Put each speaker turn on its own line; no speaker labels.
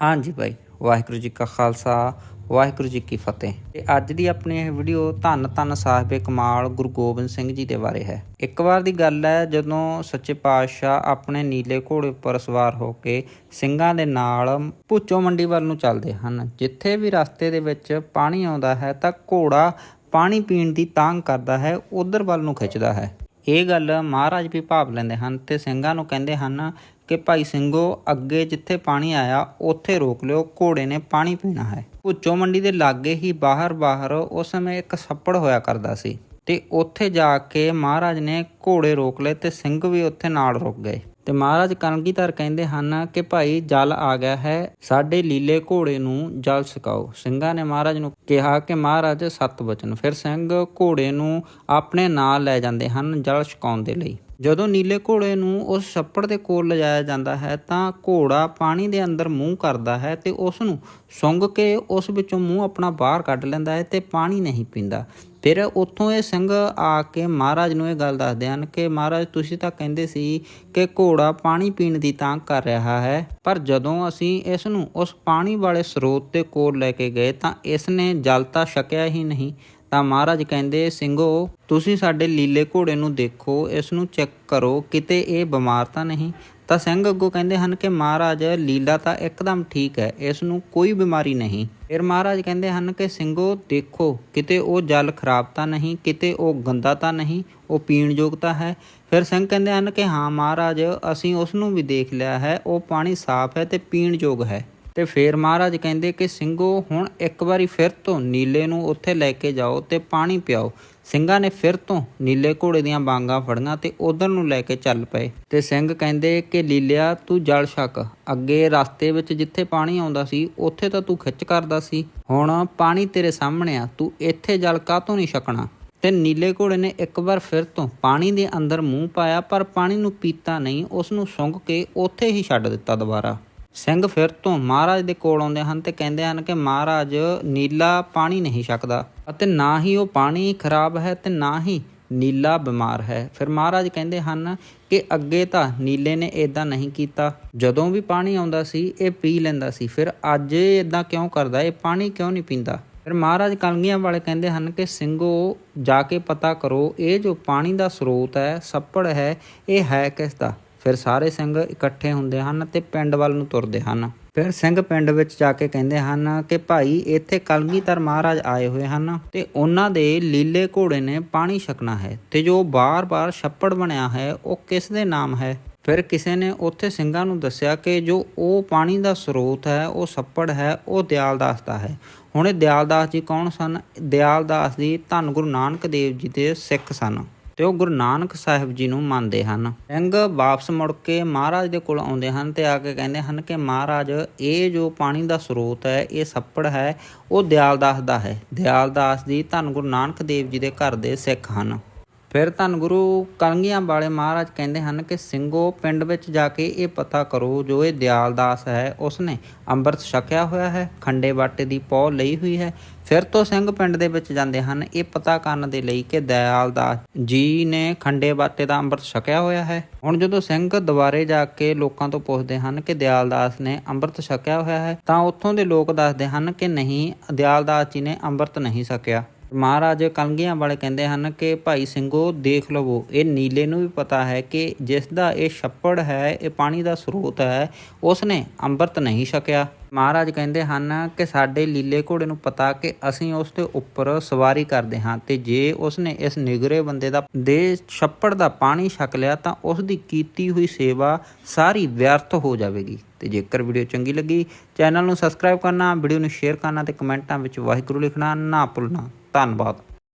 ਹਾਂਜੀ ਭਾਈ, ਵਾਹਿਗੁਰੂ ਜੀ ਕਾ ਖਾਲਸਾ, ਵਾਹਿਗੁਰੂ ਜੀ ਕੀ ਫਤਿਹ। ਤੇ ਅੱਜ ਦੀ ਆਪਣੀ ਇਹ ਵੀਡੀਓ ਧੰਨ ਧੰਨ ਸਾਹਿਬੇ ਕਮਾਲ ਗੁਰੂ ਗੋਬਿੰਦ ਸਿੰਘ ਜੀ ਦੇ ਬਾਰੇ ਹੈ। ਇੱਕ ਵਾਰ ਦੀ ਗੱਲ ਹੈ, ਜਦੋਂ ਸੱਚੇ ਪਾਤਸ਼ਾਹ ਆਪਣੇ ਨੀਲੇ ਘੋੜੇ ਉੱਪਰ ਸਵਾਰ ਹੋ ਕੇ ਸਿੰਘਾਂ ਦੇ ਨਾਲ ਭੁੱਚੋ ਮੰਡੀ ਵੱਲ ਨੂੰ ਚੱਲਦੇ ਹਨ, ਜਿੱਥੇ ਵੀ ਰਸਤੇ ਦੇ ਵਿੱਚ ਪਾਣੀ ਆਉਂਦਾ ਹੈ ਤਾਂ ਘੋੜਾ ਪਾਣੀ ਪੀਣ ਦੀ ਤਾਂਗ ਕਰਦਾ ਹੈ, ਉਧਰ ਵੱਲ ਨੂੰ ਖਿੱਚਦਾ ਹੈ। ਇਹ ਗੱਲ ਮਹਾਰਾਜ ਵੀ ਭਾਵ ਲੈਂਦੇ ਹਨ ਤੇ ਸਿੰਘਾਂ ਨੂੰ ਕਹਿੰਦੇ ਹਨ ਕਿ ਭਾਈ ਸਿੰਘੋ, ਅੱਗੇ ਜਿੱਥੇ ਪਾਣੀ ਆਇਆ, ਉੱਥੇ ਰੋਕ ਲਿਓ, ਘੋੜੇ ਨੇ ਪਾਣੀ ਪੀਣਾ ਹੈ। ਭੁੱਚੋ ਮੰਡੀ ਦੇ ਲਾਗੇ ਹੀ ਬਾਹਰ ਬਾਹਰ ਉਸ ਸਮੇਂ ਇੱਕ ਛੱਪੜ ਹੋਇਆ ਕਰਦਾ ਸੀ ਤੇ ਉੱਥੇ ਜਾ ਕੇ ਮਹਾਰਾਜ ਨੇ ਘੋੜੇ ਰੋਕ ਲਏ ਤੇ ਸਿੰਘ ਵੀ ਉੱਥੇ ਨਾਲ ਰੁਕ ਗਏ। ਤੇ ਮਹਾਰਾਜ ਕਲਗੀਧਰ ਕਹਿੰਦੇ ਹਨ ਕਿ ਭਾਈ, ਜਲ ਆ ਗਿਆ ਹੈ, ਸਾਡੇ ਲੀਲੇ ਘੋੜੇ ਨੂੰ ਜਲ ਛਕਾਓ ਸਿੰਘਾਂ ਨੇ ਮਹਾਰਾਜ ਨੂੰ ਕਿਹਾ ਕਿ ਮਹਾਰਾਜ, ਸਤ ਬਚਨ। ਫਿਰ ਸਿੰਘ ਘੋੜੇ ਨੂੰ ਆਪਣੇ ਨਾਲ ਲੈ ਜਾਂਦੇ ਹਨ ਜਲ ਛਕਾਉਣ ਦੇ ਲਈ। ਜਦੋਂ ਨੀਲੇ ਘੋੜੇ ਨੂੰ ਉਸ ਛੱਪੜ ਦੇ ਕੋਲ ਲਿਜਾਇਆ ਜਾਂਦਾ ਹੈ, ਤਾਂ ਘੋੜਾ ਪਾਣੀ ਦੇ ਅੰਦਰ ਮੂੰਹ ਕਰਦਾ ਹੈ ਤੇ ਉਸ ਨੂੰ ਸੁੰਘ ਕੇ ਉਸ ਵਿੱਚੋਂ ਮੂੰਹ ਆਪਣਾ ਬਾਹਰ ਕੱਢ ਲੈਂਦਾ ਹੈ ਤੇ ਪਾਣੀ ਨਹੀਂ ਪੀਂਦਾ। ਫਿਰ ਉੱਥੋਂ ਇਹ ਸਿੰਘ ਆ ਕੇ ਮਹਾਰਾਜ ਨੂੰ ਇਹ ਗੱਲ ਦੱਸਦੇ ਹਨ ਕਿ ਮਹਾਰਾਜ, ਤੁਸੀਂ ਤਾਂ ਕਹਿੰਦੇ ਸੀ ਕਿ ਘੋੜਾ ਪਾਣੀ ਪੀਣ ਦੀ ਤਾਂਘ ਕਰ ਰਿਹਾ ਹੈ, ਪਰ ਜਦੋਂ ਅਸੀਂ ਇਸ ਨੂੰ ਉਸ ਪਾਣੀ ਵਾਲੇ ਸਰੋਤ ਦੇ ਕੋਲ ਲੈ ਕੇ ਗਏ ਤਾਂ ਇਸ ਨੇ ਜਲ ਤਾਂ ਛਕਿਆ ਹੀ ਨਹੀਂ। ਤਾਂ ਮਹਾਰਾਜ ਕਹਿੰਦੇ ਸਿੰਘੋ ਤੁਸੀਂ ਸਾਡੇ ਲੀਲੇ ਘੋੜੇ ਨੂੰ ਦੇਖੋ, ਇਸ ਨੂੰ ਚੈੱਕ ਕਰੋ, ਕਿਤੇ ਇਹ ਬਿਮਾਰ ਤਾਂ ਨਹੀਂ? ਤਾਂ ਸਿੰਘ ਅੱਗੋਂ ਕਹਿੰਦੇ ਹਨ ਕਿ, ਮਹਾਰਾਜ, ਲੀਲਾ ਤਾਂ ਇੱਕਦਮ ਠੀਕ ਹੈ, ਇਸ ਨੂੰ ਕੋਈ ਬਿਮਾਰੀ ਨਹੀਂ। ਫਿਰ ਮਹਾਰਾਜ ਕਹਿੰਦੇ ਹਨ ਕਿ ਸਿੰਘੋ ਦੇਖੋ, ਕਿਤੇ ਉਹ ਜਲ ਖਰਾਬ ਤਾਂ ਨਹੀਂ, ਕਿਤੇ ਉਹ ਗੰਦਾ ਤਾਂ ਨਹੀਂ, ਉਹ ਪੀਣ ਯੋਗ ਤਾਂ ਹੈ। ਫਿਰ ਸਿੰਘ ਕਹਿੰਦੇ ਹਨ ਕਿ, ਹਾਂ ਮਹਾਰਾਜ, ਅਸੀਂ ਉਸ ਨੂੰ ਵੀ ਦੇਖ ਲਿਆ ਹੈ, ਉਹ ਪਾਣੀ ਸਾਫ਼ ਹੈ ਤੇ ਪੀਣ ਯੋਗ ਹੈ। ਤੇ ਫੇਰ ਮਹਾਰਾਜ ਕਹਿੰਦੇ ਕਿ ਸਿੰਘੋ, ਹੁਣ ਇੱਕ ਵਾਰੀ ਫਿਰ ਤੋਂ ਨੀਲੇ ਨੂੰ ਉੱਥੇ ਲੈ ਕੇ ਜਾਓ ਤੇ ਪਾਣੀ ਪਿਆਓ। ਸਿੰਘਾਂ ਨੇ ਫਿਰ ਤੋਂ ਨੀਲੇ ਘੋੜੇ ਦੀਆਂ ਬਾਂਗਾਂ ਫੜੀਆਂ ਤੇ ਉਧਰ ਨੂੰ ਲੈ ਕੇ ਚੱਲ ਪਏ। ਤੇ ਸਿੰਘ ਕਹਿੰਦੇ ਕਿ ਲੀਲਿਆ, ਤੂੰ ਜਲ ਛਕ। ਅੱਗੇ ਰਸਤੇ ਵਿੱਚ ਜਿੱਥੇ ਪਾਣੀ ਆਉਂਦਾ ਸੀ, ਉੱਥੇ ਤਾਂ ਤੂੰ ਖਿੱਚ ਕਰਦਾ ਸੀ। ਹੁਣ ਪਾਣੀ ਤੇਰੇ ਸਾਹਮਣੇ ਆ, ਤੂੰ ਇੱਥੇ ਜਲ ਕਾਹਤੋਂ ਨਹੀਂ ਛਕਣਾ? ਤੇ ਨੀਲੇ ਘੋੜੇ ਨੇ ਇੱਕ ਵਾਰ ਫਿਰ ਤੋਂ ਪਾਣੀ ਦੇ ਅੰਦਰ ਮੂੰਹ ਪਾਇਆ, ਪਰ ਪਾਣੀ ਨੂੰ ਪੀਤਾ ਨਹੀਂ ਉਸ ਨੂੰ ਸੁੰਘ ਕੇ ਉੱਥੇ ਹੀ ਛੱਡ ਦਿੱਤਾ ਦੁਬਾਰਾ। ਸਿੰਘ ਫਿਰ ਤੋਂ ਮਹਾਰਾਜ ਦੇ ਕੋਲ ਆਉਂਦੇ ਹਨ ਤੇ ਕਹਿੰਦੇ ਹਨ ਕਿ ਮਹਾਰਾਜ, ਨੀਲਾ ਪਾਣੀ ਨਹੀਂ ਛਕਦਾ ਅਤੇ ਨਾ ਹੀ ਉਹ ਪਾਣੀ ਖਰਾਬ ਹੈ ਤੇ ਨਾ ਹੀ ਨੀਲਾ ਬਿਮਾਰ ਹੈ। ਫਿਰ ਮਹਾਰਾਜ ਕਹਿੰਦੇ ਹਨ ਕਿ ਅੱਗੇ ਤਾਂ ਨੀਲੇ ਨੇ ਇਦਾਂ ਨਹੀਂ ਕੀਤਾ। ਜਦੋਂ ਵੀ ਪਾਣੀ ਆਉਂਦਾ ਸੀ, ਇਹ ਪੀ ਲੈਂਦਾ ਸੀ। ਫਿਰ ਅੱਜ ਇਹ ਇਦਾਂ ਕਿਉਂ ਕਰਦਾ? ਇਹ ਪਾਣੀ ਕਿਉਂ ਨਹੀਂ ਪੀਂਦਾ? ਫਿਰ ਮਹਾਰਾਜ ਕਲਗੀਆਂ ਵਾਲੇ ਕਹਿੰਦੇ ਹਨ ਕਿ ਸਿੰਘੋ, ਜਾ ਕੇ ਪਤਾ ਕਰੋ, ਇਹ ਜੋ ਪਾਣੀ ਦਾ ਸਰੋਤ ਹੈ, ਸੱਪੜ ਹੈ, ਇਹ ਹੈ ਕਿਸ ਦਾ ਫਿਰ ਸਾਰੇ ਸਿੰਘ ਇਕੱਠੇ ਹੁੰਦੇ ਹਨ ਤੇ ਪਿੰਡ ਵੱਲ ਨੂੰ ਤੁਰਦੇ ਹਨ। ਫਿਰ ਸਿੰਘ ਪਿੰਡ ਵਿੱਚ ਜਾ ਕੇ ਕਹਿੰਦੇ ਹਨ ਕਿ ਭਾਈ, ਇੱਥੇ ਕਲਗੀਧਰ ਮਹਾਰਾਜ ਆਏ ਹੋਏ ਹਨ ਤੇ ਉਹਨਾਂ ਦੇ ਲੀਲੇ ਘੋੜੇ ਨੇ ਪਾਣੀ ਛਕਣਾ ਹੈ ਤੇ ਜੋ ਬਾਰ-ਬਾਰ ਛੱਪੜ ਬਣਿਆ ਹੈ, ਉਹ ਕਿਸ ਦੇ ਨਾਮ ਹੈ? ਫਿਰ ਕਿਸੇ ਨੇ ਉੱਥੇ ਸਿੰਘਾਂ ਨੂੰ ਦੱਸਿਆ ਕਿ ਜੋ ਉਹ ਪਾਣੀ ਦਾ ਸਰੋਤ ਹੈ, ਉਹ ਛੱਪੜ ਹੈ, ਉਹ ਦਿਆਲਦਾਸ ਦਾ ਹੈ। ਹੁਣ ਇਹ ਦਿਆਲਦਾਸ ਜੀ ਕੌਣ ਸਨ? ਦਿਆਲਦਾਸ ਜੀ ਧੰਨ ਗੁਰੂ ਨਾਨਕ ਦੇਵ ਜੀ ਦੇ ਸਿੱਖ ਸਨ। ਤੇ ਉਹ ਗੁਰੂ ਨਾਨਕ ਸਾਹਿਬ ਜੀ ਨੂੰ ਮੰਨਦੇ ਹਨ। ਸਿੰਘ ਵਾਪਸ ਮੁੜ ਕੇ ਮਹਾਰਾਜ ਦੇ ਕੋਲ ਆਉਂਦੇ ਹਨ ਤੇ ਆ ਕੇ ਕਹਿੰਦੇ ਹਨ ਕਿ ਮਹਾਰਾਜ, ਇਹ ਜੋ ਪਾਣੀ ਦਾ ਸਰੋਤ ਹੈ, ਇਹ ਛੱਪੜ ਹੈ, ਉਹ ਦਿਆਲਦਾਸ ਦਾ ਹੈ। ਦਿਆਲਦਾਸ ਜੀ ਧੰਨ ਗੁਰੂ ਨਾਨਕ ਦੇਵ ਜੀ ਦੇ ਘਰ ਦੇ ਸਿੱਖ ਹਨ। ਫਿਰ ਧੰਨ ਗੁਰੂ ਕਲਗੀਆਂ ਵਾਲੇ ਮਹਾਰਾਜ ਕਹਿੰਦੇ ਹਨ ਕਿ ਸਿੰਘੋ, ਪਿੰਡ ਵਿੱਚ ਜਾ ਕੇ ਇਹ ਪਤਾ ਕਰੋ, ਜੋ ਇਹ ਦਿਆਲਦਾਸ ਹੈ, ਉਸਨੇ ਅੰਮ੍ਰਿਤ ਛਕਿਆ ਹੋਇਆ ਹੈ, ਖੰਡੇ ਬਾਟੇ ਦੀ ਪੌ ਲਈ ਹੋਈ ਹੈ। ਫਿਰ ਤੋਂ ਸਿੰਘ ਪਿੰਡ ਦੇ ਵਿੱਚ ਜਾਂਦੇ ਹਨ। ਇਹ ਪਤਾ ਕਰਨ ਦੇ ਲਈ ਕਿ ਦਿਆਲਦਾਸ ਜੀ ਨੇ ਖੰਡੇ ਬਾਟੇ ਦਾ ਅੰਮ੍ਰਿਤ ਛਕਿਆ ਹੋਇਆ ਹੈ। ਹੁਣ ਜਦੋਂ ਸਿੰਘ ਦੁਬਾਰੇ ਜਾ ਕੇ ਲੋਕਾਂ ਤੋਂ ਪੁੱਛਦੇ ਹਨ ਕਿ ਦਿਆਲਦਾਸ ਨੇ ਅੰਮ੍ਰਿਤ ਛਕਿਆ ਹੋਇਆ ਹੈ, ਤਾਂ ਉੱਥੋਂ ਦੇ ਲੋਕ ਦੱਸਦੇ ਹਨ ਕਿ ਨਹੀਂ ਦਿਆਲਦਾਸ ਜੀ ਨੇ ਅੰਮ੍ਰਿਤ ਨਹੀਂ ਛਕਿਆ। ਮਹਾਰਾਜ ਕਲਗੀਆਂ ਵਾਲੇ ਕਹਿੰਦੇ ਹਨ ਕਿ ਭਾਈ ਸਿੰਘੋ, ਦੇਖ ਲਵੋ, ਇਹ ਨੀਲੇ ਨੂੰ ਵੀ ਪਤਾ ਹੈ ਕਿ ਜਿਸ ਦਾ ਇਹ ਛੱਪੜ ਹੈ, ਇਹ ਪਾਣੀ ਦਾ ਸਰੋਤ ਹੈ ਉਸ ਨੇ ਅੰਮ੍ਰਿਤ ਨਹੀਂ ਛਕਿਆ। ਮਹਾਰਾਜ ਕਹਿੰਦੇ ਹਨ ਕਿ ਸਾਡੇ ਲੀਲੇ ਘੋੜੇ ਨੂੰ ਪਤਾ ਕਿ ਅਸੀਂ ਉਸ ਦੇ ਉੱਪਰ ਸਵਾਰੀ ਕਰਦੇ ਹਾਂ ਤੇ ਜੇ ਉਸ ਨੇ ਇਸ ਨਿਗਰੇ ਬੰਦੇ ਦਾ, ਦੇ ਛੱਪੜ ਦਾ ਪਾਣੀ ਛਕ ਲਿਆ ਤਾਂ ਉਸ ਦੀ ਕੀਤੀ ਹੋਈ ਸੇਵਾ ਸਾਰੀ ਵਿਅਰਥ ਹੋ ਜਾਵੇਗੀ। ਤੇ ਜੇਕਰ ਵੀਡੀਓ ਚੰਗੀ ਲੱਗੀ, ਚੈਨਲ ਨੂੰ ਸਬਸਕ੍ਰਾਈਬ ਕਰਨਾ, ਵੀਡੀਓ ਨੂੰ ਸ਼ੇਅਰ ਕਰਨਾ ਤੇ ਕਮੈਂਟਾਂ ਵਿੱਚ ਵਾਹਿਗੁਰੂ ਲਿਖਣਾ ਨਾ ਭੁੱਲਣਾ। ਧੰਨਵਾਦ।